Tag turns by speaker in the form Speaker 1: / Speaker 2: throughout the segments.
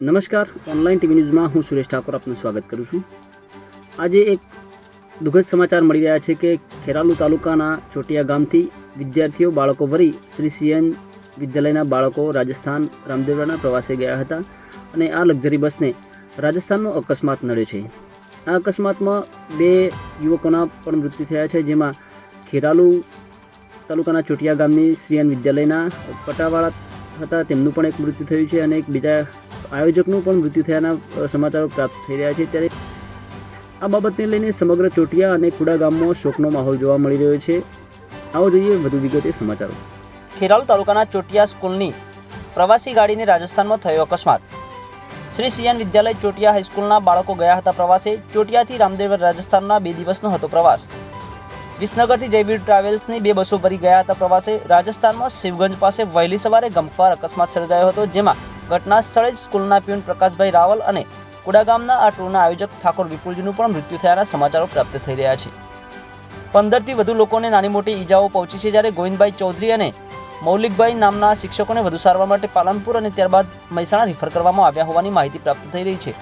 Speaker 1: નમસ્કાર. Online TV ન્યૂઝમાં હું સુરેશ ઠાકોર આપનું સ્વાગત કરું છું. આજે એક દુઃખદ સમાચાર મળી રહ્યા છે કે ખેરાલુ તાલુકાના ચોટિયા ગામથી વિદ્યાર્થીઓ બાળકો ભરી શ્રી સીએન વિદ્યાલયના બાળકો રાજસ્થાન રામદેવરાના પ્રવાસે ગયા હતા અને આ લક્ઝરી બસને રાજસ્થાનનો અકસ્માત નડ્યો છે. આ અકસ્માતમાં બે યુવકોના પણ મૃત્યુ થયા છે, જેમાં ખેરાલુ તાલુકાના ચોટિયા ગામની શ્રીએન વિદ્યાલયના પટાવાળા હતા, તેમનું પણ એક મૃત્યુ થયું છે અને એક બીજા આયોજકનું પણ મૃત્યુ થયાના સમાચારો પ્રાપ્ત થઈ રહ્યા છે. ત્યારે આ બાબતને લઈને સમગ્ર ચોટિયા અને કુડા ગામમાં શોકનો માહોલ જોવા મળી રહ્યો છે. આવો જોઈએ વધુ વિગતે સમાચારો.
Speaker 2: ખેરાલ તાલુકાના ચોટિયા સ્કૂલની પ્રવાસી ગાડીને રાજસ્થાનમાં થયો અકસ્માત. શ્રી સિયાન વિદ્યાલય ચોટિયા હાઈસ્કૂલના બાળકો ગયા હતા પ્રવાસે. ચોટિયાથી રામદેવ રાજસ્થાનના બે દિવસનો હતો પ્રવાસ. વિસનગરથી જયવીર ટ્રાવેલ્સની બે બસો ભરી ગયા હતા પ્રવાસે. રાજસ્થાનમાં શિવગંજ પાસે વહેલી સવારે ગમખ્વાર અકસ્માત સર્જાયો હતો, જેમાં ઘટના સ્થળે જ સ્કૂલના પ્યુન પ્રકાશભાઈ રાવલ અને કુડા ગામના આ ટૂરના આયોજક ઠાકોર વિપુલજીનું પણ મૃત્યુ થયાના સમાચારો પ્રાપ્ત થઈ રહ્યા છે. પંદરથી વધુ લોકોને નાની મોટી ઈજાઓ પહોંચી છે જ્યારે ગોવિંદભાઈ ચૌધરી અને મૌલિકભાઈ નામના શિક્ષકોને વધુ સારવાર માટે પાલનપુર અને ત્યારબાદ મહેસાણા રિફર કરવામાં આવ્યા હોવાની માહિતી પ્રાપ્ત થઈ રહી છે.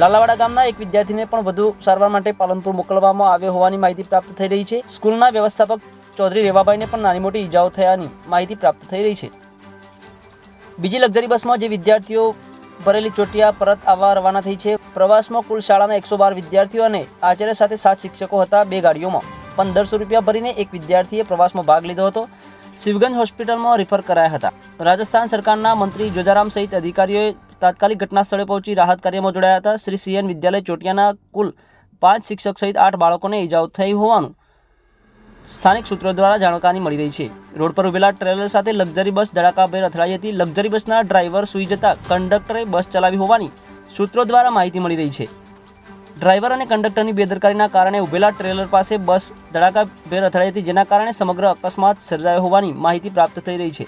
Speaker 2: લાલાવાડા ગામના એક વિદ્યાર્થીને પણ વધુ સારવાર માટે પાલનપુર મોકલવામાં આવ્યો હોવાની માહિતી પ્રાપ્ત થઈ રહી છે. સ્કૂલના વ્યવસ્થાપક ચૌધરી રેવાભાઈને પણ નાની મોટી ઈજાઓ થયાની માહિતી પ્રાપ્ત થઈ રહી છે. બીજી લક્ઝરી બસમાં જે વિદ્યાર્થીઓ ભરેલી ચોટિયા, પરત આવવા રવાના થઈ છે. પ્રવાસમાં કુલ શાળાના એકસો બાર વિદ્યાર્થીઓ અને આચાર્ય સાથે સાત શિક્ષકો હતા બે ગાડીઓમાં. પંદરસો રૂપિયા ભરીને એક વિદ્યાર્થીએ પ્રવાસમાં ભાગ લીધો હતો. શિવગંજ હોસ્પિટલમાં રિફર કરાયા હતા. રાજસ્થાન સરકારના મંત્રી જોજારામ સહિત અધિકારીઓએ તાત્કાલિક ઘટના સ્થળે પહોંચી રાહત કાર્યમાં જોડાયા હતા. શ્રી સીએન વિદ્યાલય ચોટિયાના કુલ પાંચ શિક્ષક સહિત આઠ બાળકોને ઈજાઓ થઈ હોવાનું સ્થાનિક સૂત્રો દ્વારા જાણકારી મળી રહી છે. રોડ પર ઉભેલા ટ્રેલર સાથે લક્ઝરી બસ ધડાકાભેર અથડાઈ હતી. લક્ઝરી બસના ડ્રાઈવર સૂઈ જતા કંડક્ટરે બસ ચલાવી હોવાની સૂત્રો દ્વારા માહિતી મળી રહી છે. ડ્રાઈવર અને કંડક્ટરની બેદરકારીના કારણે ઉભેલા ટ્રેલર પાસે બસ ધડાકાભેર અથડાઈ હતી, જેના કારણે સમગ્ર અકસ્માત સર્જાયો હોવાની માહિતી પ્રાપ્ત થઈ રહી છે.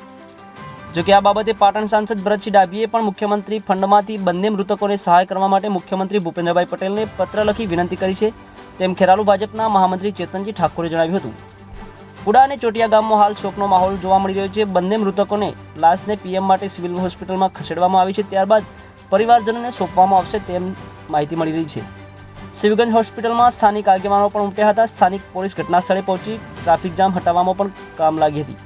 Speaker 2: જોકે આ બાબતે પાટણ સાંસદ ભરતસિંહ ડાભીએ પણ મુખ્યમંત્રી ફંડમાંથી બંને મૃતકોને સહાય કરવા માટે મુખ્યમંત્રી ભૂપેન્દ્રભાઈ પટેલને પત્ર લખી વિનંતી કરી છે. તેમ ખેરાલુ ભાજપના મહામંત્રી ચેતનજી ઠાકોરે જણાવ્યું હતું. કુડા અને ચોટિયા ગામમાં હાલ શોકનો માહોલ જોવા મળી રહ્યો છે. બંને મૃતકોને લાશને પીએમ માટે સિવિલ હોસ્પિટલમાં ખસેડવામાં આવી છે. ત્યારબાદ પરિવારજનોને સોંપવામાં આવશે તેમ માહિતી મળી રહી છે. શિવગંજ હોસ્પિટલમાં સ્થાનિક આગેવાનો પણ ઉમટ્યા હતા. સ્થાનિક પોલીસ ઘટના સ્થળે પહોંચી ટ્રાફિક જામ હટાવવામાં પણ કામ લાગી હતી.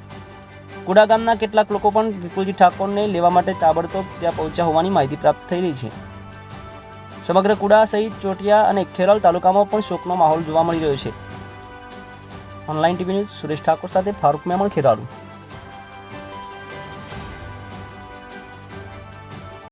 Speaker 2: કુડા ગામના કેટલાક લોકો પણ વિપુલજી ઠાકોરને લેવા માટે તાબડતોબ ત્યાં પહોંચ્યા હોવાની માહિતી પ્રાપ્ત થઈ રહી છે. સમગ્ર કુડા સહિત ચોટિયા અને ખેરાલ તાલુકામાં પણ શોકનો માહોલ જોવા મળી રહ્યો છે. Online TV news Suresh Thakor સાથે ફારૂક મેમણ ખેરાલુ.